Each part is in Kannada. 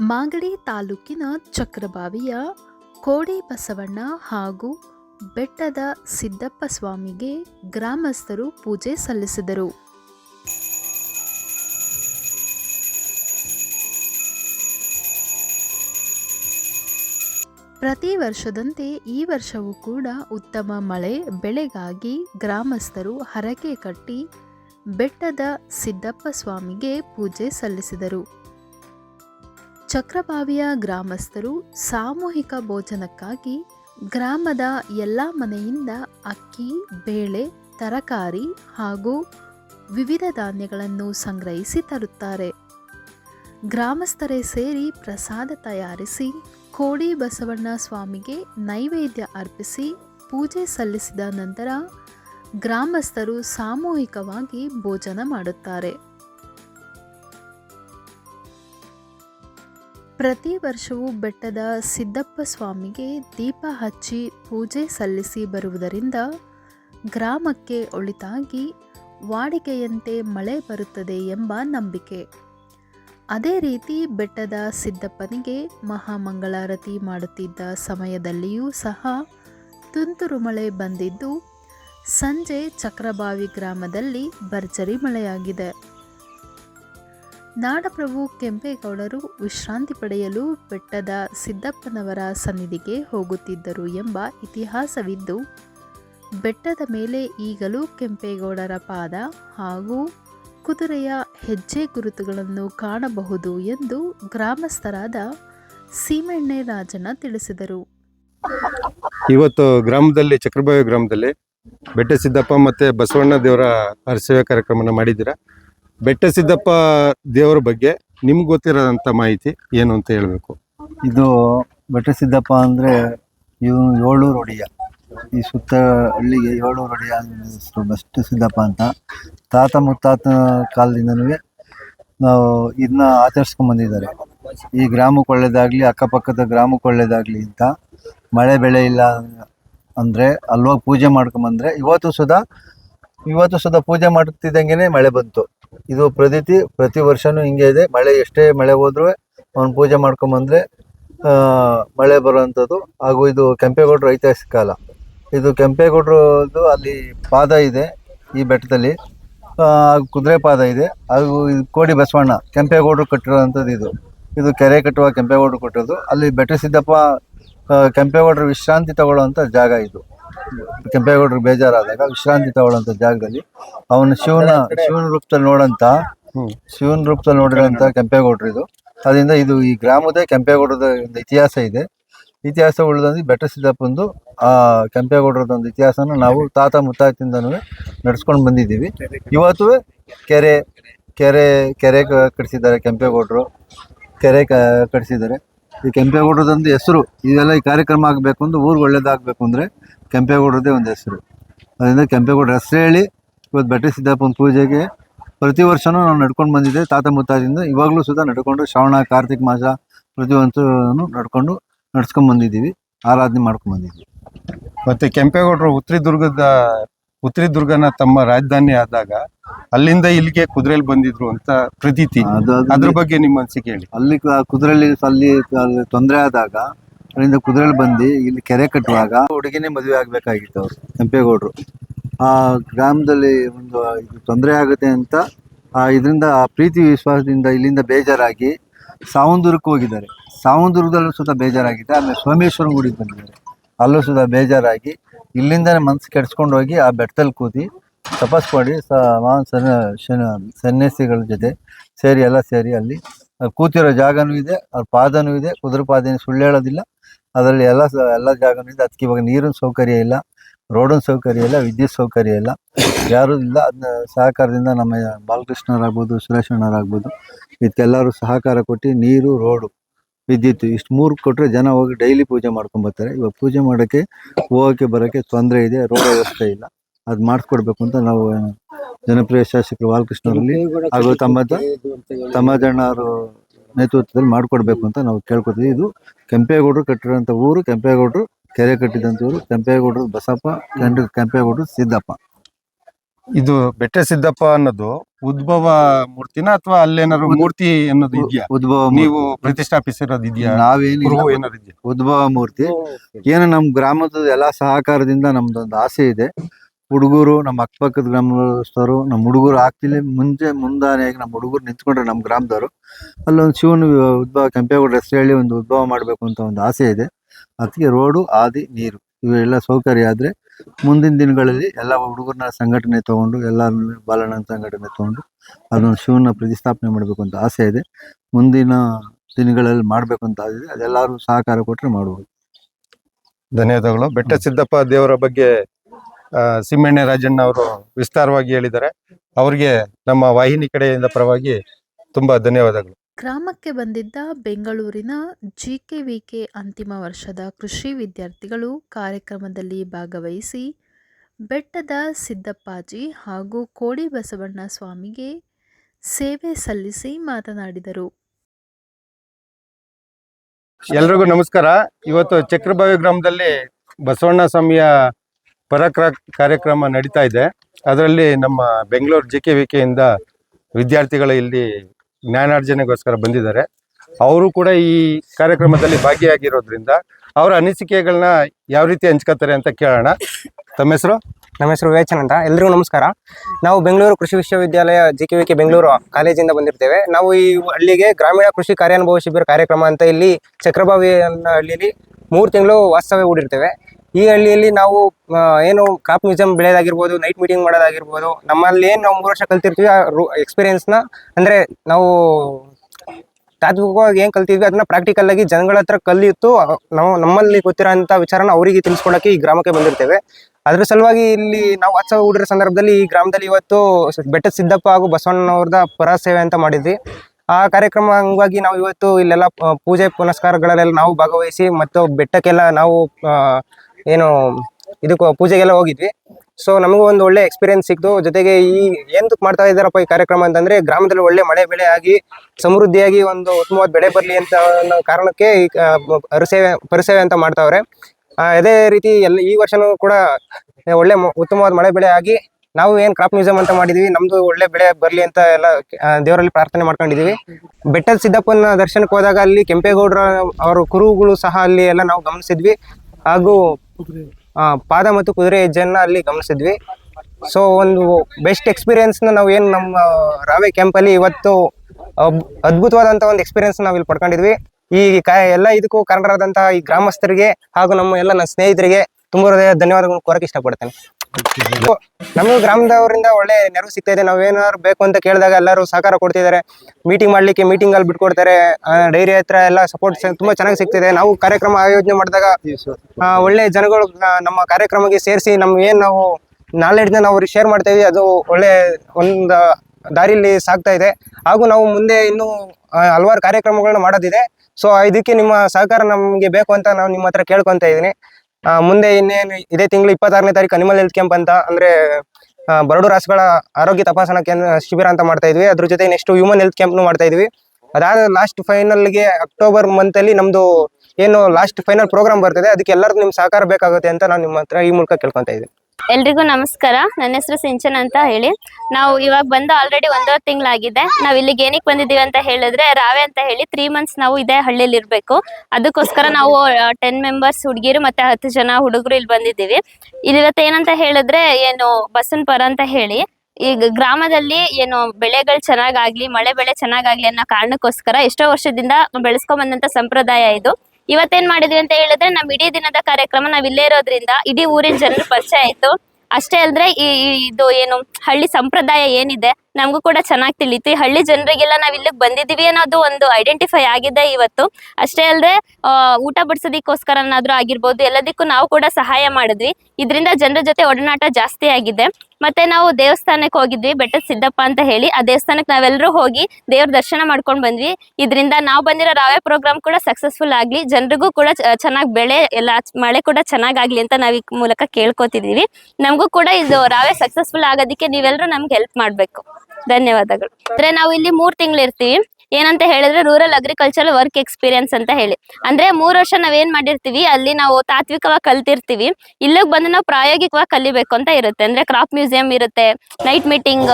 ಮಾಗಡಿ ತಾಲೂಕಿನ ಚಕ್ರಬಾವಿಯ ಕೋಡಿ ಬಸವಣ್ಣ ಹಾಗೂ ಬೆಟ್ಟದ ಸಿದ್ದಪ್ಪ ಸ್ವಾಮಿಗೆ ಗ್ರಾಮಸ್ಥರು ಪೂಜೆ ಸಲ್ಲಿಸಿದರು. ಪ್ರತಿ ವರ್ಷದಂತೆ ಈ ವರ್ಷವೂ ಕೂಡ ಉತ್ತಮ ಮಳೆ ಬೆಳೆಗಾಗಿ ಗ್ರಾಮಸ್ಥರು ಹರಕೆ ಕಟ್ಟಿ ಬೆಟ್ಟದ ಸಿದ್ದಪ್ಪ ಸ್ವಾಮಿಗೆ ಪೂಜೆ ಸಲ್ಲಿಸಿದರು. ಚಕ್ರಬಾವಿಯ ಗ್ರಾಮಸ್ಥರು ಸಾಮೂಹಿಕ ಭೋಜನಕ್ಕಾಗಿ ಗ್ರಾಮದ ಎಲ್ಲ ಮನೆಯಿಂದ ಅಕ್ಕಿ, ಬೇಳೆ, ತರಕಾರಿ ಹಾಗೂ ವಿವಿಧ ಧಾನ್ಯಗಳನ್ನು ಸಂಗ್ರಹಿಸಿ ತರುತ್ತಾರೆ. ಗ್ರಾಮಸ್ಥರೇ ಸೇರಿ ಪ್ರಸಾದ ತಯಾರಿಸಿ ಕೋಡಿ ಬಸವಣ್ಣ ಸ್ವಾಮಿಗೆ ನೈವೇದ್ಯ ಅರ್ಪಿಸಿ ಪೂಜೆ ಸಲ್ಲಿಸಿದ ನಂತರ ಗ್ರಾಮಸ್ಥರು ಸಾಮೂಹಿಕವಾಗಿ ಭೋಜನ ಮಾಡುತ್ತಾರೆ. ಪ್ರತಿ ವರ್ಷವೂ ಬೆಟ್ಟದ ಸಿದ್ದಪ್ಪ ಸ್ವಾಮಿಗೆ ದೀಪ ಹಚ್ಚಿ ಪೂಜೆ ಸಲ್ಲಿಸಿ ಬರುವುದರಿಂದ ಗ್ರಾಮಕ್ಕೆ ಒಳಿತಾಗಿ ವಾಡಿಕೆಯಂತೆ ಮಳೆ ಬರುತ್ತದೆ ಎಂಬ ನಂಬಿಕೆ. ಅದೇ ರೀತಿ ಬೆಟ್ಟದ ಸಿದ್ದಪ್ಪನಿಗೆ ಮಹಾಮಂಗಳಾರತಿ ಮಾಡುತ್ತಿದ್ದ ಸಮಯದಲ್ಲಿಯೂ ಸಹ ತುಂತುರು ಮಳೆ ಬಂದಿದ್ದು, ಸಂಜೆ ಚಕ್ರಬಾವಿ ಗ್ರಾಮದಲ್ಲಿ ಭರ್ಜರಿ ಮಳೆಯಾಗಿದೆ. ನಾಡಪ್ರಭು ಕೆಂಪೇಗೌಡರು ವಿಶ್ರಾಂತಿ ಪಡೆಯಲು ಬೆಟ್ಟದ ಸಿದ್ದಪ್ಪನವರ ಸನ್ನಿಧಿಗೆ ಹೋಗುತ್ತಿದ್ದರು ಎಂಬ ಇತಿಹಾಸವಿದ್ದು, ಬೆಟ್ಟದ ಮೇಲೆ ಈಗಲೂ ಕೆಂಪೇಗೌಡರ ಪಾದ ಹಾಗೂ ಕುದುರೆಯ ಹೆಜ್ಜೆ ಗುರುತುಗಳನ್ನು ಕಾಣಬಹುದು ಎಂದು ಗ್ರಾಮಸ್ಥರಾದ ಸೀಮೆಣ್ಣೆ ರಾಜನ ತಿಳಿಸಿದರು. ಇವತ್ತು ಗ್ರಾಮದಲ್ಲಿ, ಚಕ್ರಬಾವಿ ಗ್ರಾಮದಲ್ಲಿ ಬೆಟ್ಟ ಸಿದ್ದಪ್ಪ ಮತ್ತೆ ಬಸವಣ್ಣ ದೇವರ ಹರಸೇವೆ ಕಾರ್ಯಕ್ರಮನ ಮಾಡಿದ್ದೀರಾ? ಬೆಟ್ಟ ಸಿದ್ದಪ್ಪ ದೇವರ ಬಗ್ಗೆ ನಿಮ್ಗೆ ಗೊತ್ತಿರೋದಂಥ ಮಾಹಿತಿ ಏನು ಅಂತ ಹೇಳಬೇಕು? ಇದು ಬೆಟ್ಟ ಸಿದ್ದಪ್ಪ ಅಂದರೆ ಇವನು ಏಳೂರು ಒಡೆಯ ಈ ಸುತ್ತ ಹಳ್ಳಿಗೆ ಏಳೂರು ಒಡೆಯ ಬೆಸ್ಟ್ ಸಿದ್ದಪ್ಪ ಅಂತ. ತಾತ ಮುತ್ತಾತ ಕಾಲದಿಂದನೂ ನಾವು ಇದನ್ನ ಆಚರಿಸ್ಕೊಂಡ್ ಬಂದಿದ್ದಾರೆ. ಈ ಗ್ರಾಮಕ್ಕೆ ಒಳ್ಳೇದಾಗ್ಲಿ, ಅಕ್ಕಪಕ್ಕದ ಗ್ರಾಮಕ್ಕೆ ಒಳ್ಳೇದಾಗ್ಲಿ ಅಂತ ಮಳೆ ಬೆಳೆ ಇಲ್ಲ ಅಂದರೆ ಅಲ್ಲೋಗಿ ಪೂಜೆ ಮಾಡ್ಕೊಂಬಂದರೆ ಇವತ್ತು ಸುದಾ ಇವತ್ತು ಸುದಾ ಪೂಜೆ ಮಾಡ್ತಿದ್ದಂಗೆ ಮಳೆ ಬಂತು. ಇದು ಪ್ರತೀತಿ ಪ್ರತಿ ವರ್ಷನೂ ಹಿಂಗೆ ಇದೆ. ಮಳೆ ಎಷ್ಟೇ ಮಳೆ ಹೋದ್ರು ಅವ್ನು ಪೂಜೆ ಮಾಡ್ಕೊಂಬಂದ್ರೆ ಮಳೆ ಬರುವಂಥದ್ದು ಹಾಗೂ ಇದು ಕೆಂಪೇಗೌಡರು ಐತಿಹಾಸಿಕ ಕಾಲ. ಇದು ಕೆಂಪೇಗೌಡರದು ಅಲ್ಲಿ ಪಾದ ಇದೆ ಈ ಬೆಟ್ಟದಲ್ಲಿ. ಕುದುರೆ ಪಾದ ಇದೆ. ಹಾಗೂ ಇದು ಕೋಡಿ ಬಸವಣ್ಣ, ಕೆಂಪೇಗೌಡರು ಕಟ್ಟಿರೋವಂಥದ್ದು ಇದು. ಇದು ಕೆರೆ ಕಟ್ಟುವ ಕೆಂಪೇಗೌಡರು ಕೊಟ್ಟಿರೋದು ಅಲ್ಲಿ ಬೆಟ್ಟ ಸಿದ್ದಪ್ಪ ಕೆಂಪೇಗೌಡರು ವಿಶ್ರಾಂತಿ ತಗೊಳ್ಳುವಂಥ ಜಾಗ ಇದು. ಕೆಂಪೇಗೌಡರು ಬೇಜಾರಾದಾಗ ವಿಶ್ರಾಂತಿ ತಗೊಳ್ಳುವಂಥ ಜಾಗದಲ್ಲಿ ಅವನು ಶಿವನ ಶಿವನ ರೂಪದಲ್ಲಿ ನೋಡಂತ. ಶಿವನ ರೂಪದಲ್ಲಿ ನೋಡಿರೋಂಥ ಕೆಂಪೇಗೌಡರು ಇದು. ಅದರಿಂದ ಇದು ಈ ಗ್ರಾಮದೇ ಕೆಂಪೇಗೌಡರದ ಒಂದು ಇತಿಹಾಸ ಇದೆ. ಇತಿಹಾಸ ಉಳಿದಂದ್ರೆ ಬೆಟ್ಟ ಸಿದ್ದಪ್ಪಂದು ಆ ಕೆಂಪೇಗೌಡರದ ಒಂದು ಇತಿಹಾಸನ ನಾವು ತಾತ ಮುತ್ತಾತಿಂದನೂ ನಡ್ಸ್ಕೊಂಡು ಬಂದಿದ್ದೀವಿ. ಇವತ್ತು ಕೆರೆ ಕೆರೆ ಕೆರೆ ಕಟ್ಟಿಸಿದ್ದಾರೆ ಕಟ್ಸಿದ್ದಾರೆ ಕೆಂಪೇಗೌಡರು. ಕೆರೆ ಕ ಕಟ್ಸಿದ್ದಾರೆ ಈ ಕೆಂಪೇಗೌಡರದೊಂದು ಹೆಸರು ಇದೆಲ್ಲ ಈ ಕಾರ್ಯಕ್ರಮ ಆಗಬೇಕು ಅಂದ್ರೆ ಊರಿಗೆ ಒಳ್ಳೇದಾಗಬೇಕು ಅಂದರೆ ಕೆಂಪೇಗೌಡರದೇ ಒಂದು ಹೆಸರು. ಅದರಿಂದ ಕೆಂಪೇಗೌಡರ ಹೆಸರು ಹೇಳಿ ಇವತ್ತು ಬೆಟ್ಟಿ ಸಿದ್ದಪ್ಪನ ಪೂಜೆಗೆ ಪ್ರತಿ ವರ್ಷನೂ ನಾವು ನಡ್ಕೊಂಡು ಬಂದಿದ್ದೆ. ತಾತ ಮುತ್ತಾದಿಂದ ಇವಾಗಲೂ ಸುಧಾ ನಡ್ಕೊಂಡು ಶ್ರಾವಣ ಕಾರ್ತಿಕ ಮಾಸ ಪ್ರತಿಯೊಂದು ನಡ್ಕೊಂಡು ನಡ್ಸ್ಕೊಂಡ್ ಬಂದಿದ್ದೀವಿ. ಆರಾಧನೆ ಮಾಡ್ಕೊಂಡು ಬಂದಿದ್ದೀವಿ. ಮತ್ತೆ ಕೆಂಪೇಗೌಡರು ಉತ್ತರ ದುರ್ಗದ ಉತ್ತರ ದುರ್ಗನ ತಮ್ಮ ರಾಜಧಾನಿ ಆದಾಗ ಅಲ್ಲಿಂದ ಇಲ್ಲಿಗೆ ಕುದುರೆಯಲ್ಲಿ ಬಂದಿದ್ರು ಅಂತ ಪ್ರತೀತಿ ಅದು ಅದು ಅದ್ರ ಬಗ್ಗೆ ನಿಮ್ಮ ಅನಿಸಿಕೆ ಹೇಳಿ. ಅಲ್ಲಿ ಕುದುರೆಲಿ ಕುದುರೆಯಲ್ಲಿ ಅಲ್ಲಿ ತೊಂದರೆ ಆದಾಗ ಅಲ್ಲಿಂದ ಕುದುರೆಲ್ ಬಂದು ಇಲ್ಲಿ ಕೆರೆ ಕಟ್ಟುವಾಗ ಹುಡುಗಿನೇ ಮದುವೆ ಆಗ್ಬೇಕಾಗಿತ್ತು ಅವ್ರು, ಕೆಂಪೇಗೌಡರು. ಆ ಗ್ರಾಮದಲ್ಲಿ ಒಂದು ತೊಂದರೆ ಆಗುತ್ತೆ ಅಂತ ಇದರಿಂದ, ಆ ಪ್ರೀತಿ ವಿಶ್ವಾಸದಿಂದ ಇಲ್ಲಿಂದ ಬೇಜಾರಾಗಿ ಸಾವಂದೂರಕ್ಕೆ ಹೋಗಿದ್ದಾರೆ. ಸಾವಂದೂರದಲ್ಲೂ ಸುತ್ತ ಬೇಜಾರಾಗಿದೆ, ಆಮೇಲೆ ಸೋಮೇಶ್ವರ ಗುಡಿಗೆ ಬಂದಿದ್ದಾರೆ. ಅಲ್ಲೂ ಸುತ್ತ ಬೇಜಾರಾಗಿ ಇಲ್ಲಿಂದನೇ ಮನಸ್ಸು ಕೆಡ್ಸ್ಕೊಂಡು ಹೋಗಿ ಆ ಬೆಟ್ಟದಲ್ಲಿ ಕೂತಿ ತಪಸ್ ಮಾಡಿ ಸ ಸನ್ಯಾಸಿಗಳ ಜೊತೆ ಸೇರಿ, ಎಲ್ಲ ಸೇರಿ ಅಲ್ಲಿ ಕೂತಿರೋ ಜಾಗನೂ ಇದೆ, ಅವ್ರ ಪಾದನೂ ಇದೆ, ಕುದುರೆ ಪಾದನೇ ಸುಳ್ಳು ಹೇಳೋದಿಲ್ಲ. ಅದರಲ್ಲಿ ಎಲ್ಲ ಎಲ್ಲ ಜಾಗದಿಂದ ಅದಕ್ಕೆ ಇವಾಗ ನೀರಿನ ಸೌಕರ್ಯ ಇಲ್ಲ, ರೋಡಿನ ಸೌಕರ್ಯ ಇಲ್ಲ, ವಿದ್ಯುತ್ ಸೌಕರ್ಯ ಇಲ್ಲ. ಯಾರೂ ಇಲ್ಲ ಅದನ್ನ ಸಹಕಾರದಿಂದ ನಮ್ಮ ಬಾಲಕೃಷ್ಣರಾಗ್ಬೋದು ಸುರೇಶ್ ಅಣ್ಣರಾಗ್ಬೋದು ಇದಕ್ಕೆಲ್ಲರೂ ಸಹಕಾರ ಕೊಟ್ಟು ನೀರು, ರೋಡು, ವಿದ್ಯುತ್ ಇಷ್ಟು ಮೂರು ಕೊಟ್ಟರೆ ಜನ ಹೋಗಿ ಡೈಲಿ ಪೂಜೆ ಮಾಡ್ಕೊಂಬರ್ತಾರೆ ಇವಾಗ ಪೂಜೆ ಮಾಡೋಕ್ಕೆ, ಹೋಗೋಕ್ಕೆ, ಬರೋಕ್ಕೆ ತೊಂದರೆ ಇದೆ, ರೋಡ್ ವ್ಯವಸ್ಥೆ ಇಲ್ಲ. ಅದು ಮಾಡಿಸ್ಕೊಡ್ಬೇಕು ಅಂತ ನಾವು ಜನಪ್ರಿಯ ಶಾಸಕರು ಬಾಲಕೃಷ್ಣರಲ್ಲಿ ಹಾಗೂ ತಮ್ಮ ಅವರು ನೇತೃತ್ವದಲ್ಲಿ ಮಾಡಿಕೊಡ್ಬೇಕು ಅಂತ ನಾವು ಕೇಳ್ಕೊತೀವಿ ಇದು ಕೆಂಪೇಗೌಡರು ಕಟ್ಟಿರೋಂಥ ಊರು ಕೆಂಪೇಗೌಡರು ಕೆರೆ ಕಟ್ಟಿದಂಥ ಊರು ಕೆಂಪೇಗೌಡರು ಬಸಪ್ಪ ಕೆಂಡ ಕೆಂಪೇಗೌಡರು ಸಿದ್ದಪ್ಪ. ಇದು ಬೆಟ್ಟ ಸಿದ್ದಪ್ಪ ಅನ್ನೋದು ಉದ್ಭವ ಮೂರ್ತಿನ ಅಥವಾ ಅಲ್ಲೇನಾದ್ರು ಮೂರ್ತಿ ಅನ್ನೋದು ಇದೆಯಾ? ಉದ್ಭವ ನೀವು ಪ್ರತಿಷ್ಠಾಪಿಸಿರೋದು ಇದೆಯಾ? ನಾವೇನು ಉದ್ಭವ ಮೂರ್ತಿ. ಏನು ನಮ್ಮ ಗ್ರಾಮದ ಎಲ್ಲಾ ಸಹಕಾರದಿಂದ ನಮ್ದೊಂದು ಆಸೆ ಇದೆ. ಹುಡುಗರು ನಮ್ಮ ಅಕ್ಕಪಕ್ಕದ ಗ್ರಾಮಸ್ಥರು ನಮ್ಮ ಹುಡುಗರು ಆಗ್ತಿಲ್ಲ. ಮುಂಚೆ ಮುಂದಾನೆಯಾಗಿ ನಮ್ಮ ಹುಡುಗರು ನಿಂತ್ಕೊಂಡ್ರೆ ನಮ್ಮ ಗ್ರಾಮದವರು. ಅಲ್ಲೊಂದು ಶಿವನ ಉದ್ಭವ ಕೆಂಪೇಗೌಡ ರಸ್ತೆ ಹೇಳಿ ಒಂದು ಉದ್ಭವ ಮಾಡಬೇಕು ಅಂತ ಒಂದು ಆಸೆ ಇದೆ. ಅದಕ್ಕೆ ರೋಡು ಆದಿ ನೀರು ಇವೆಲ್ಲ ಸೌಕರ್ಯ ಆದ್ರೆ ಮುಂದಿನ ದಿನಗಳಲ್ಲಿ ಎಲ್ಲ ಹುಡುಗರನ್ನ ಸಂಘಟನೆ ತಗೊಂಡು ಎಲ್ಲ ಬಾಲಣ್ಣ ಸಂಘಟನೆ ತಗೊಂಡು ಅದೊಂದು ಶಿವನ ಪ್ರತಿಷ್ಠಾಪನೆ ಮಾಡಬೇಕು ಅಂತ ಆಸೆ ಇದೆ. ಮುಂದಿನ ದಿನಗಳಲ್ಲಿ ಮಾಡಬೇಕು ಅಂತ ಆಗಿದೆ ಅದೆಲ್ಲರೂ ಸಹಕಾರ ಕೊಟ್ಟರೆ ಮಾಡಬಹುದು ಧನ್ಯವಾದಗಳು. ಬೆಟ್ಟ ಸಿದ್ದಪ್ಪ ದೇವರ ಬಗ್ಗೆ ಸಿಂಹಣ್ಣೆ ರಾಜಣ್ಣ ಅವರು ವಿಸ್ತಾರವಾಗಿ ಹೇಳಿದ್ದಾರೆ. ಅವರಿಗೆ ನಮ್ಮ ವಾಹಿನಿ ಕಡೆಯಿಂದ ಪರವಾಗಿ ತುಂಬಾ ಧನ್ಯವಾದಗಳು. ಗ್ರಾಮಕ್ಕೆ ಬಂದಿದ್ದ ಬೆಂಗಳೂರಿನ ಜಿಕೆವಿಕೆ ಅಂತಿಮ ವರ್ಷದ ಕೃಷಿ ವಿದ್ಯಾರ್ಥಿಗಳು ಕಾರ್ಯಕ್ರಮದಲ್ಲಿ ಭಾಗವಹಿಸಿ ಬೆಟ್ಟದ ಸಿದ್ದಪ್ಪಾಜಿ ಹಾಗೂ ಕೋಡಿ ಬಸವಣ್ಣ ಸ್ವಾಮಿಗೆ ಸೇವೆ ಸಲ್ಲಿಸಿ ಮಾತನಾಡಿದರು. ಎಲ್ರಿಗೂ ನಮಸ್ಕಾರ. ಇವತ್ತು ಚಕ್ರಬಾವಿ ಗ್ರಾಮದಲ್ಲಿ ಬಸವಣ್ಣ ಸ್ವಾಮಿಯ ಪರಾಕ್ರ ಕಾರ್ಯಕ್ರಮ ನಡೀತಾ ಇದೆ. ಅದರಲ್ಲಿ ನಮ್ಮ ಬೆಂಗಳೂರು ಜೆ ಕೆ ವಿಕೆಯಿಂದ ವಿದ್ಯಾರ್ಥಿಗಳು ಇಲ್ಲಿ ಜ್ಞಾನಾರ್ಜನೆಗೋಸ್ಕರ ಬಂದಿದ್ದಾರೆ. ಅವರು ಕೂಡ ಈ ಕಾರ್ಯಕ್ರಮದಲ್ಲಿ ಭಾಗಿಯಾಗಿರೋದ್ರಿಂದ ಅವರ ಅನಿಸಿಕೆಗಳನ್ನ ಯಾವ ರೀತಿ ಹಂಚ್ಕೋತಾರೆ ಅಂತ ಕೇಳೋಣ. ತಮ್ಮ ಹೆಸರು? ನಮ್ಮ ಹೆಸರು ವಿವೇಚನ್ ಅಂತ ಎಲ್ರಿಗೂ ನಮಸ್ಕಾರ. ನಾವು ಬೆಂಗಳೂರು ಕೃಷಿ ವಿಶ್ವವಿದ್ಯಾಲಯ G K V K Bengaluru ಕಾಲೇಜಿಂದ ಬಂದಿರ್ತೇವೆ. ನಾವು ಈ ಹಳ್ಳಿಗೆ ಗ್ರಾಮೀಣ ಕೃಷಿ ಕಾರ್ಯಾನುಭವ ಶಿಬಿರ ಕಾರ್ಯಕ್ರಮ ಅಂತ ಇಲ್ಲಿ ಚಕ್ರಬಾವಿ ಹಳ್ಳಿಯಲ್ಲಿ ಮೂರು ತಿಂಗಳು ವಾಸ್ತವ್ಯ ಹೂಡಿರ್ತೇವೆ. ಈ ಹಳ್ಳಿಯಲ್ಲಿ ನಾವು ಏನು ಕಾಪ್ ಮ್ಯೂಸಿಯಂ ಬೆಳೆಯೋದಾಗಿರ್ಬೋದು, ನೈಟ್ ಮೀಟಿಂಗ್ ಮಾಡೋದಾಗಿರ್ಬೋದು, ನಮ್ಮಲ್ಲಿ ಏನು ನಾವು ಮೂರು ವರ್ಷ ಕಲ್ತಿರ್ತೀವಿ, ಆ ಎಕ್ಸ್ಪೀರಿಯನ್ಸ್ನ ಅಂದರೆ ನಾವು ತಾತ್ವಿಕವಾಗಿ ಏನು ಕಲ್ತಿದ್ವಿ, ಅದನ್ನ ಪ್ರಾಕ್ಟಿಕಲ್ ಆಗಿ ಜನಗಳ ಹತ್ರ ಕಲಿತು ನಾವು ನಮ್ಮಲ್ಲಿ ಗೊತ್ತಿರೋಂಥ ವಿಚಾರನ ಅವರಿಗೆ ತಿಳಿಸ್ಕೊಳಕ್ಕೆ ಈ ಗ್ರಾಮಕ್ಕೆ ಬಂದಿರ್ತೇವೆ. ಅದ್ರ ಸಲುವಾಗಿ ಇಲ್ಲಿ ನಾವು ವಾತ್ಸವ ಹೂಡಿರೋ ಸಂದರ್ಭದಲ್ಲಿ ಈ ಗ್ರಾಮದಲ್ಲಿ ಇವತ್ತು ಬೆಟ್ಟ ಬೆಟ್ಟದ ಸಿದ್ದಪ್ಪ ಹಾಗೂ ಬಸವಣ್ಣನವ್ರದ ಪರ ಸೇವೆ ಅಂತ ಮಾಡಿದ್ವಿ. ಆ ಕಾರ್ಯಕ್ರಮ ಅಂಗವಾಗಿ ನಾವು ಇವತ್ತು ಇಲ್ಲೆಲ್ಲ ಪೂಜೆ ಪುನಸ್ಕಾರಗಳಲ್ಲೆಲ್ಲ ನಾವು ಭಾಗವಹಿಸಿ ಮತ್ತು ಬೆಟ್ಟಕ್ಕೆಲ್ಲ ನಾವು ಏನು ಇದಕ್ಕೂ ಪೂಜೆಗೆಲ್ಲ ಹೋಗಿದ್ವಿ. ಸೊ ನಮಗೂ ಒಂದು ಒಳ್ಳೆ ಎಕ್ಸ್ಪೀರಿಯನ್ಸ್ ಸಿಕ್ತು. ಜೊತೆಗೆ ಈ ಏನ್ ಮಾಡ್ತಾ ಇದ್ದಾರಪ್ಪ ಈ ಕಾರ್ಯಕ್ರಮ ಅಂತಂದ್ರೆ ಗ್ರಾಮದಲ್ಲಿ ಒಳ್ಳೆ ಮಳೆ ಬೆಳೆ ಆಗಿ ಸಮೃದ್ಧಿಯಾಗಿ ಒಂದು ಉತ್ತಮವಾದ ಬೆಳೆ ಬರಲಿ ಅಂತ ಅನ್ನೋ ಕಾರಣಕ್ಕೆ ಈ ಪರಿಸೇವೆ ಪರಿಸೇವೆ ಅಂತ ಮಾಡ್ತಾವ್ರೆ. ಅದೇ ರೀತಿ ಎಲ್ಲ ಈ ವರ್ಷನೂ ಕೂಡ ಒಳ್ಳೆ ಉತ್ತಮವಾದ ಮಳೆ ಬೆಳೆ ಆಗಿ ನಾವು ಏನು ಕ್ರಾಪ್ ಮ್ಯೂಸಿಯಂ ಅಂತ ಮಾಡಿದ್ವಿ. ನಮ್ದು ಒಳ್ಳೆ ಬೆಳೆ ಬರಲಿ ಅಂತ ಎಲ್ಲ ದೇವರಲ್ಲಿ ಪ್ರಾರ್ಥನೆ ಮಾಡ್ಕೊಂಡಿದ್ವಿ. ಬೆಟ್ಟದ ಸಿದ್ದಪ್ಪನ ದರ್ಶನಕ್ಕೆ ಹೋದಾಗ ಅಲ್ಲಿ ಕೆಂಪೇಗೌಡರ ಅವರ ಕುರುಗಳು ಸಹ ಅಲ್ಲಿ ಎಲ್ಲ ನಾವು ಗಮನಿಸಿದ್ವಿ. ಹಾಗೂ ಪಾದ ಮತ್ತು ಕುದುರೆ ಹೆಜ್ಜೆಯನ್ನ ಅಲ್ಲಿ ಗಮನಿಸಿದ್ವಿ. ಸೊ ಒಂದು ಬೆಸ್ಟ್ ಎಕ್ಸ್ಪೀರಿಯನ್ಸ್ನ ನಾವು ಏನು ನಮ್ಮ ರಾವೆ ಕ್ಯಾಂಪಲ್ಲಿ ಇವತ್ತು ಅದ್ಭುತವಾದಂಥ ಒಂದು ಎಕ್ಸ್ಪೀರಿಯನ್ಸ್ ನಾವು ಇಲ್ಲಿ ಪಡ್ಕೊಂಡಿದ್ವಿ. ಈ ಎಲ್ಲ ಇದಕ್ಕೂ ಕಾರಣರಾದಂತಹ ಈ ಗ್ರಾಮಸ್ಥರಿಗೆ ಹಾಗೂ ನಮ್ಮ ಎಲ್ಲ ನನ್ನ ಸ್ನೇಹಿತರಿಗೆ ತುಂಬ ಹೃದಯ ಧನ್ಯವಾದಗಳನ್ನು ಕೋರಕ್ಕೆ ಇಷ್ಟಪಡ್ತೇನೆ. ನಮಗೂ ಗ್ರಾಮದವರಿಂದ ಒಳ್ಳೆ ನೆರವು ಸಿಗ್ತಾ ಇದೆ. ನಾವೇನಾದ್ರು ಬೇಕು ಅಂತ ಕೇಳಿದಾಗ ಎಲ್ಲರೂ ಸಹಕಾರ ಕೊಡ್ತಿದ್ದಾರೆ. ಮೀಟಿಂಗ್ ಮಾಡ್ಲಿಕ್ಕೆ ಮೀಟಿಂಗ್ ಅಲ್ಲಿ ಬಿಟ್ಕೊಡ್ತಾರೆ. ಡೈರಿ ಹತ್ರ ಎಲ್ಲ ಸಪೋರ್ಟ್ ತುಂಬಾ ಚೆನ್ನಾಗಿ ಸಿಗ್ತಿದೆ. ನಾವು ಕಾರ್ಯಕ್ರಮ ಆಯೋಜನೆ ಮಾಡಿದಾಗ ಒಳ್ಳೆ ಜನಗಳು ನಮ್ಮ ಕಾರ್ಯಕ್ರಮಕ್ಕೆ ಸೇರಿಸಿ ನಮ್ಗೆ ಏನ್ ನಾವು ನಾಲೆಡ್ಜ್ನ ನಾವು ಶೇರ್ ಮಾಡ್ತಾ ಇದೀವಿ. ಅದು ಒಳ್ಳೆ ಒಂದು ದಾರಿಯಲ್ಲಿ ಸಾಗ್ತಾ ಇದೆ. ಹಾಗೂ ನಾವು ಮುಂದೆ ಇನ್ನೂ ಹಲವಾರು ಕಾರ್ಯಕ್ರಮಗಳನ್ನ ಮಾಡೋದಿದೆ. ಸೊ ಇದಕ್ಕೆ ನಿಮ್ಮ ಸಹಕಾರ ನಮಗೆ ಬೇಕು ಅಂತ ನಾವು ನಿಮ್ಮ ಹತ್ರ ಕೇಳ್ಕೊಂತ ಇದ್ದೀನಿ. ಮುಂದೆ ಇನ್ನೇನು ಇದೇ ತಿಂಗಳು ಇಪ್ಪತ್ತಾರನೇ ತಾರೀಕು ಅನಿಮಲ್ ಹೆಲ್ತ್ ಕ್ಯಾಂಪ್ ಅಂತ, ಅಂದ್ರೆ ಬರಡು ರಾಸುಗಳ ಆರೋಗ್ಯ ತಪಾಸಣಾ ಕೇಂದ್ರ ಶಿಬಿರ ಅಂತ ಮಾಡ್ತಾ ಇದ್ವಿ. ಅದ್ರ ಜೊತೆ ನೆಕ್ಸ್ಟ್ ಹ್ಯೂಮನ್ ಹೆಲ್ತ್ ಕ್ಯಾಂಪ್ನು ಮಾಡ್ತಾ ಇದ್ವಿ. ಅದಾದ ಲಾಸ್ಟ್ ಫೈನಲ್ಗೆ ಅಕ್ಟೋಬರ್ ಮಂತ್ ಅಲ್ಲಿ ನಮ್ದು ಏನು ಲಾಸ್ಟ್ ಫೈನಲ್ ಪ್ರೋಗ್ರಾಮ್ ಬರ್ತದೆ, ಅದಕ್ಕೆ ಎಲ್ಲರಿಗೂ ನಿಮ್ ಸಹಕಾರ ಬೇಕಾಗುತ್ತೆ ಅಂತ ನಾನು ನಿಮ್ಮ ಹತ್ರ ಈ ಮೂಲಕ ಕೇಳ್ಕೊಂತ ಇದ್ದೀನಿ. ಎಲ್ರಿಗೂ ನಮಸ್ಕಾರ. ನನ್ನ ಹೆಸರು ಸಿಂಚನ್ ಅಂತ ಹೇಳಿ. ನಾವು ಇವಾಗ ಬಂದು ಆಲ್ರೆಡಿ ಒಂದೂವರೆ ತಿಂಗಳಾಗಿದೆ. ನಾವು ಇಲ್ಲಿಗೆ ಏನಕ್ಕೆ ಬಂದಿದ್ದೀವಿ ಅಂತ ಹೇಳಿದ್ರೆ ರಾವೆ ಅಂತ ಹೇಳಿ ತ್ರೀ ಮಂತ್ಸ್ ನಾವು ಇದೇ ಹಳ್ಳಿಯಲ್ಲಿ ಇರಬೇಕು. ಅದಕ್ಕೋಸ್ಕರ ನಾವು ಟೆನ್ ಮೆಂಬರ್ಸ್ ಹುಡುಗಿರು ಮತ್ತೆ ಹತ್ತು ಜನ ಹುಡುಗರು ಇಲ್ಲಿ ಬಂದಿದ್ದೀವಿ. ಇವತ್ತು ಏನಂತ ಹೇಳಿದ್ರೆ ಏನು ಬಸವನ್ ಪರ ಅಂತ ಹೇಳಿ. ಈಗ ಗ್ರಾಮದಲ್ಲಿ ಏನು ಬೆಳೆಗಳು ಚೆನ್ನಾಗಾಗ್ಲಿ, ಮಳೆ ಬೆಳೆ ಚೆನ್ನಾಗಾಗ್ಲಿ ಅನ್ನೋ ಕಾರಣಕ್ಕೋಸ್ಕರ ಎಷ್ಟೋ ವರ್ಷದಿಂದ ಬೆಳೆಸ್ಕೊಂಡ್ ಬಂದಂತ ಸಂಪ್ರದಾಯ ಇದು. ಇವತ್ತೇನ್ ಮಾಡಿದ್ವಿ ಅಂತ ಹೇಳಿದ್ರೆ ನಮ್ ಇಡೀ ದಿನದ ಕಾರ್ಯಕ್ರಮ ನಾವ್ ಇಲ್ಲೇ ಇರೋದ್ರಿಂದ ಇಡೀ ಊರಿನ ಜನರು ಪರಿಚಯ ಆಯ್ತು. ಅಷ್ಟೇ ಅಲ್ದ್ರೆ ಈ ಇದು ಏನು ಹಳ್ಳಿ ಸಂಪ್ರದಾಯ ಏನಿದೆ ನಮಗೂ ಕೂಡ ಚೆನ್ನಾಗಿ ತಿಳಿತು. ಈ ಹಳ್ಳಿ ಜನರಿಗೆಲ್ಲ ನಾವ್ ಇಲ್ಲಿಗೆ ಬಂದಿದೀವಿ ಅನ್ನೋದು ಒಂದು ಐಡೆಂಟಿಫೈ ಆಗಿದೆ ಇವತ್ತು. ಅಷ್ಟೇ ಅಲ್ಲದೆ ಊಟ ಊಟ ಬಡಿಸೋದಕ್ಕೋಸ್ಕರನಾದ್ರೂ ಆಗಿರ್ಬೋದು, ಎಲ್ಲದಕ್ಕೂ ನಾವು ಕೂಡ ಸಹಾಯ ಮಾಡಿದ್ವಿ. ಇದರಿಂದ ಜನರ ಜೊತೆ ಒಡನಾಟ ಜಾಸ್ತಿ ಆಗಿದೆ. ಮತ್ತೆ ನಾವು ದೇವಸ್ಥಾನಕ್ಕೆ ಹೋಗಿದ್ವಿ ಬೆಟ್ಟದ ಸಿದ್ದಪ್ಪ ಅಂತ ಹೇಳಿ. ಆ ದೇವಸ್ಥಾನಕ್ಕೆ ನಾವೆಲ್ಲರೂ ಹೋಗಿ ದೇವ್ರ ದರ್ಶನ ಮಾಡ್ಕೊಂಡ್ ಬಂದ್ವಿ. ಇದರಿಂದ ನಾವು ಬಂದಿರೋ ರಾವೆ ಪ್ರೋಗ್ರಾಮ್ ಕೂಡ ಸಕ್ಸಸ್ಫುಲ್ ಆಗ್ಲಿ. ಜನರಿಗೂ ಕೂಡ ಚೆನ್ನಾಗಿ ಬೆಳೆ, ಎಲ್ಲ ಮಳೆ ಕೂಡ ಚೆನ್ನಾಗಾಗ್ಲಿ ಅಂತ ನಾವ್ ಈ ಮೂಲಕ ಕೇಳ್ಕೊತಿದೀವಿ. ನಮಗೂ ಕೂಡ ಇದು ರಾವೆ ಸಕ್ಸಸ್ಫುಲ್ ಆಗೋದಕ್ಕೆ ನೀವೆಲ್ಲರೂ ನಮ್ಗೆ ಹೆಲ್ಪ್ ಮಾಡ್ಬೇಕು. ಧನ್ಯವಾದಗಳು. ಅಂದ್ರೆ ನಾವು ಇಲ್ಲಿ ಮೂರ್ ತಿಂಗಳು ಇರ್ತೀವಿ ಏನಂತ ಹೇಳಿದ್ರೆ ರೂರಲ್ ಅಗ್ರಿಕಲ್ಚರ್ ವರ್ಕ್ ಎಕ್ಸ್ಪೀರಿಯನ್ಸ್ ಅಂತ ಹೇಳಿ. ಅಂದ್ರೆ ಮೂರ್ ವರ್ಷ ನಾವೇನ್ ಮಾಡಿರ್ತೀವಿ, ಅಲ್ಲಿ ನಾವು ತಾತ್ವಿಕವಾಗಿ ಕಲ್ತಿರ್ತೀವಿ. ಇಲ್ಲಿಗೆ ಬಂದು ನಾವು ಪ್ರಾಯೋಗಿಕವಾಗಿ ಕಲಿಬೇಕು ಅಂತ ಇರುತ್ತೆ. ಅಂದ್ರೆ ಕ್ರಾಪ್ ಮ್ಯೂಸಿಯಂ ಇರುತ್ತೆ ನೈಟ್ ಮೀಟಿಂಗ್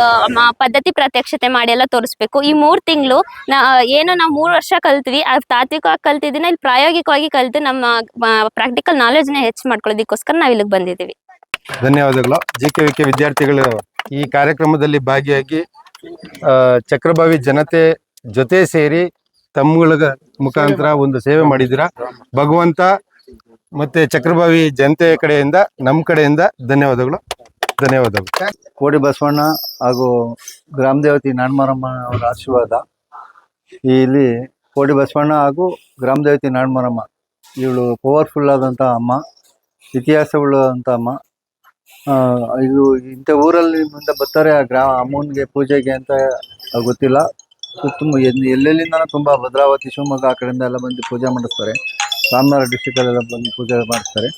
ಪದ್ಧತಿ ಪ್ರತ್ಯಕ್ಷತೆ ಮಾಡಿ ಎಲ್ಲ ತೋರಿಸ್ಬೇಕು. ಈ ಮೂರ್ ತಿಂಗಳು ಏನು ನಾವು ಮೂರ್ ವರ್ಷ ಕಲ್ತೀವಿ ಆ ತಾತ್ವಿಕವಾಗಿ ಕಲ್ತಿದ್ದೀನ ಇಲ್ಲಿ ಪ್ರಾಯೋಗಿಕವಾಗಿ ಕಲ್ತು ನಮ್ಮ ಪ್ರಾಕ್ಟಿಕಲ್ ನಾಲೆಜ್ನ ಹೆಚ್ಚು ಮಾಡ್ಕೊಳ್ಳೋದಕ್ಕೋಸ್ಕರ ನಾವು ಇಲ್ಲಿಗೆ ಬಂದಿದ್ದೀವಿ. ಧನ್ಯವಾದಗಳು. ಜಿ ಕೆ ವಿ ಕೆ ವಿದ್ಯಾರ್ಥಿಗಳು ಈ ಕಾರ್ಯಕ್ರಮದಲ್ಲಿ ಭಾಗಿಯಾಗಿ ಚಕ್ರಭಾವಿ ಜನತೆ ಜೊತೆ ಸೇರಿ ತಮ್ಮಗಳ ಮುಖಾಂತರ ಒಂದು ಸೇವೆ ಮಾಡಿದ್ರ ಭಗವಂತ ಮತ್ತೆ ಚಕ್ರಭಾವಿ ಜನತೆ ಕಡೆಯಿಂದ ನಮ್ಮ ಕಡೆಯಿಂದ ಧನ್ಯವಾದಗಳು. ಧನ್ಯವಾದಗಳು. ಕೋಡಿ ಬಸವಣ್ಣ ಹಾಗೂ ಗ್ರಾಮ ದೇವತೆ ಅವರ ಆಶೀರ್ವಾದ. ಇಲ್ಲಿ ಕೋಡಿ ಬಸವಣ್ಣ ಹಾಗೂ ಗ್ರಾಮ ದೇವತೆ ನಾಣ್ಮಾರಮ್ಮ ಇವಳು ಪವರ್ಫುಲ್ ಆದಂಥ ಅಮ್ಮ ಇತಿಹಾಸವುಳ್ಳಂಥ ಅಮ್ಮ. ಇದು ಇಂಥ ಊರಲ್ಲಿ ಮುಂದೆ ಬರ್ತಾರೆ, ಆ ಗ್ರಾಮ ಅಮ್ಮನಿಗೆ ಪೂಜೆಗೆ ಅಂತ ಗೊತ್ತಿಲ್ಲ. ತುಂಬ ಎಲ್ಲೆಲ್ಲಿಂದ ತುಂಬಾ ಭದ್ರಾವತಿ, ಶಿವಮೊಗ್ಗ ಆ ಕಡೆಯಿಂದ ಎಲ್ಲ ಬಂದು ಪೂಜೆ ಮಾಡಿಸ್ತಾರೆ. ರಾಮನಗರ ಡಿಸ್ಟಿಕಲ್ಲೆಲ್ಲ ಬಂದು ಪೂಜೆ ಮಾಡಿಸ್ತಾರೆ.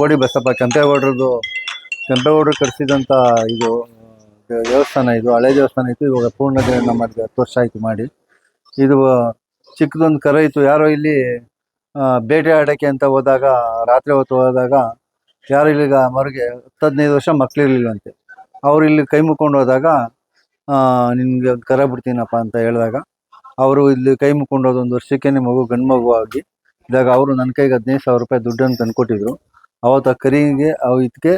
ಕೋಡಿ ಬಸಪ್ಪ ಕೆಂಪೇಗೌಡರದು ಕೆಂಪೇಗೌಡರು ಕಟ್ಸಿದಂಥ ಇದು ದೇವಸ್ಥಾನ ಇದು, ಹಳೆ ದೇವಸ್ಥಾನ ಇತ್ತು. ಇವಾಗ ಪೂರ್ಣ ಮಾಡಿದೆ ಹತ್ತು ವರ್ಷ ಆಯ್ತು ಮಾಡಿ. ಇದು ಚಿಕ್ಕದೊಂದು ಕರ ಇತ್ತು. ಯಾರೋ ಇಲ್ಲಿ ಬೇಟೆ ಆಡಕ್ಕೆ ಅಂತ ಹೋದಾಗ, ರಾತ್ರಿ ಹೊತ್ತು ಹೋದಾಗ ಯಾರು ಇಲ್ಲಿಗ ಮರಿಗೆ ಹತ್ತು ಹದಿನೈದು ವರ್ಷ ಮಕ್ಕಳಿರ್ಲಿಲ್ಲಂತೆ ಅವ್ರು ಇಲ್ಲಿ ಕೈ ಮುಕ್ಕೊಂಡು ಹೋದಾಗ ನಿನ್ಗೆ ಕರ ಬಿಡ್ತೀನಪ್ಪ ಅಂತ ಹೇಳಿದಾಗ, ಅವರು ಇಲ್ಲಿ ಕೈ ಮುಕ್ಕೊಂಡು ಹೋದ ಒಂದು ವರ್ಷಕ್ಕೆ ಮಗು ಗಂಡು ಮಗು ಆಗಿ ಇದಾಗ ಅವರು ನನ್ನ ಕೈಗೆ ಹದಿನೈದು ಸಾವಿರ ರೂಪಾಯಿ ದುಡ್ಡನ್ನು ತಂದುಕೊಟ್ಟಿದ್ರು. ಅವತ್ತು ಆ ಕರಿಗೆ ಅವು ಇದಕ್ಕೆ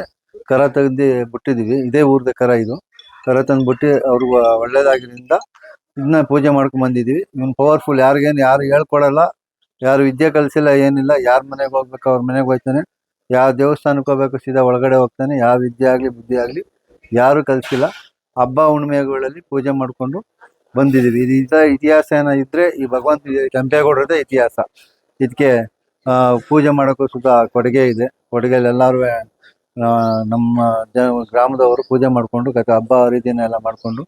ಕರ ತೆಗ್ದು ಬಿಟ್ಟಿದೀವಿ ಇದೇ ಊರ್ದ ಕರ ಇದು. ಕರ ತಂದು ಬಿಟ್ಟು ಅವ್ರಿಗೆ ಒಳ್ಳೇದಾಗಿರಿಂದ ಇದನ್ನ ಪೂಜೆ ಮಾಡ್ಕೊಂಡ್ ಬಂದಿದೀವಿ ಇವ್ನು ಪವರ್ಫುಲ್ ಯಾರಿಗೇನು ಯಾರು ಹೇಳ್ಕೊಡಲ್ಲ, ಯಾರು ವಿದ್ಯೆ ಕಲಿಸಿಲ್ಲ, ಏನಿಲ್ಲ, ಯಾರ ಮನೆಗೆ ಹೋಗ್ಬೇಕು, ಅವ್ರ ಮನೆಗೆ ಹೋಗ್ತಾನೆ. ಯಾವ ದೇವಸ್ಥಾನಕ್ಕೆ ಹೋಗ್ಬೇಕು, ಸೀದಾ ಒಳಗಡೆ ಹೋಗ್ತಾನೆ. ಯಾವ ವಿದ್ಯೆ ಆಗಲಿ, ಬುದ್ಧಿ ಆಗಲಿ, ಯಾರು ಕಲಿಸಿಲ್ಲ. ಹಬ್ಬ ಹುಣ್ಣಿಮೆಗಳಲ್ಲಿ ಪೂಜೆ ಮಾಡಿಕೊಂಡು ಬಂದಿದ್ದೀವಿ. ಇದು ಇದ ಇತಿಹಾಸ ಏನ ಇದ್ರೆ ಈ ಭಗವಂತ ಕೆಂಪೇಗೌಡರದೇ ಇತಿಹಾಸ. ಇದಕ್ಕೆ ಪೂಜೆ ಮಾಡೋಕ್ಕೂ ಸುತ ಕೊಡುಗೆ ಇದೆ. ಕೊಡುಗೆಯಲ್ಲಿ ಎಲ್ಲರೂ ನಮ್ಮ ಗ್ರಾಮದವರು ಪೂಜೆ ಮಾಡಿಕೊಂಡು ಹಬ್ಬ ಹರಿದಿನ ಎಲ್ಲ ಮಾಡಿಕೊಂಡು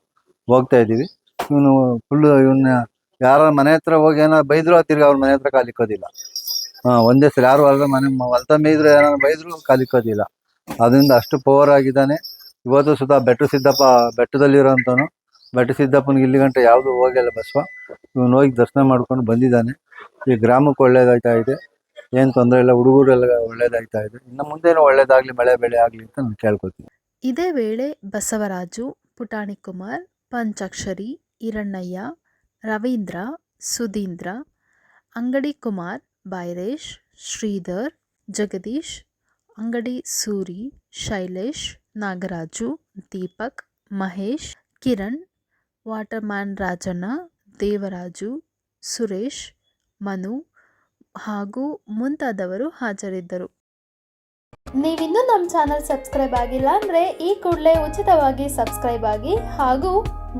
ಹೋಗ್ತಾ ಇದ್ದೀವಿ. ಇವನು ಫುಲ್ಲು ಇವನ್ನ ಯಾರ ಮನೆ ಹತ್ರ ಹೋಗಿ ಏನೋ ಬೈದ್ರು ತಿರ್ಗಿ ಅವ್ರ ಮನೆ ಹತ್ರ ಕಾಲಿಕ್ಕೋದಿಲ್ಲ. ಒಂದೇ ಸಲ. ಯಾರು ಹೊಲದ ಮನೆ ಹೊಲ್ತ ಮೇಯ್ದ್ರು ಏನಾದ್ರು ಬೈದ್ರು ಕಲಿಕೋದಿಲ್ಲ ಅದರಿಂದ ಅಷ್ಟು ಪವರ್ ಆಗಿದ್ದಾನೆ. ಇವತ್ತು ಸುತ್ತ ಬೆಟ್ಟು ಸಿದ್ದಪ್ಪ ಬೆಟ್ಟದಲ್ಲಿರೋಂಥವನು ಬೆಟ್ಟ ಸಿದ್ದಪ್ಪನಿಗೆ ಇಲ್ಲಿ ಗಂಟೆ ಯಾವುದು ಹೋಗಿಲ್ಲ ಬಸವ. ಇವನು ಹೋಗಿ ದರ್ಶನ ಮಾಡ್ಕೊಂಡು ಬಂದಿದ್ದಾನೆ. ಈ ಗ್ರಾಮಕ್ಕೆ ಒಳ್ಳೇದಾಗ್ತಾ ಇದೆ. ಏನು ತೊಂದರೆ ಇಲ್ಲ, ಹುಡುಗರೆಲ್ಲ ಒಳ್ಳೇದಾಗ್ತಾ ಇದೆ. ಇನ್ನು ಮುಂದೇನು ಒಳ್ಳೇದಾಗ್ಲಿ, ಮಳೆ ಬೆಳೆ ಆಗ್ಲಿ ಅಂತ ನಾನು ಕೇಳ್ಕೊತೀನಿ ಇದೇ ವೇಳೆ ಬಸವರಾಜು ಪುಟಾಣಿ ಕುಮಾರ್ ಪಂಚಾಕ್ಷರಿ, ಈರಣ್ಣಯ್ಯ, ರವೀಂದ್ರ, ಸುಧೀಂದ್ರ ಅಂಗಡಿ ಕುಮಾರ್ ಬೈರೇಶ್, ಶ್ರೀಧರ್, ಜಗದೀಶ್, ಅಂಗಡಿ ಸೂರಿ, ಶೈಲೇಶ್, ನಾಗರಾಜು, ದೀಪಕ್, ಮಹೇಶ್, ಕಿರಣ್, ವಾಟರ್ಮ್ಯಾನ್ ರಾಜಣ್ಣ, ದೇವರಾಜು, ಸುರೇಶ್, ಮನು ಹಾಗೂ ಮುಂತಾದವರು ಹಾಜರಿದ್ದರು. ನೀವಿನ್ನೂ ನಮ್ಮ ಚಾನಲ್ ಸಬ್ಸ್ಕ್ರೈಬ್ ಆಗಿಲ್ಲ ಅಂದರೆ ಈ ಕೂಡಲೇ ಉಚಿತವಾಗಿ ಸಬ್ಸ್ಕ್ರೈಬ್ ಆಗಿ ಹಾಗೂ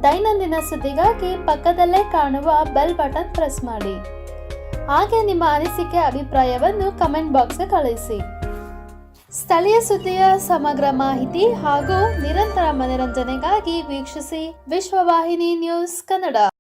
ದೈನಂದಿನ ಸುದ್ದಿಗಾಗಿ ಪಕ್ಕದಲ್ಲೇ ಕಾಣುವ ಬೆಲ್ ಬಟನ್ ಪ್ರೆಸ್ ಮಾಡಿ. ಹಾಗೆ ನಿಮ್ಮ ಅನಿಸಿಕೆ, ಅಭಿಪ್ರಾಯವನ್ನು ಕಮೆಂಟ್ ಬಾಕ್ಸ್ಗೆ ಕಳುಹಿಸಿ ಸ್ಥಳೀಯ ಸುದ್ದಿಯ ಸಮಗ್ರ ಮಾಹಿತಿ ಹಾಗೂ ನಿರಂತರ ಮನರಂಜನೆಗಾಗಿ ವೀಕ್ಷಿಸಿ ವಿಶ್ವವಾಹಿನಿ ನ್ಯೂಸ್ ಕನ್ನಡ.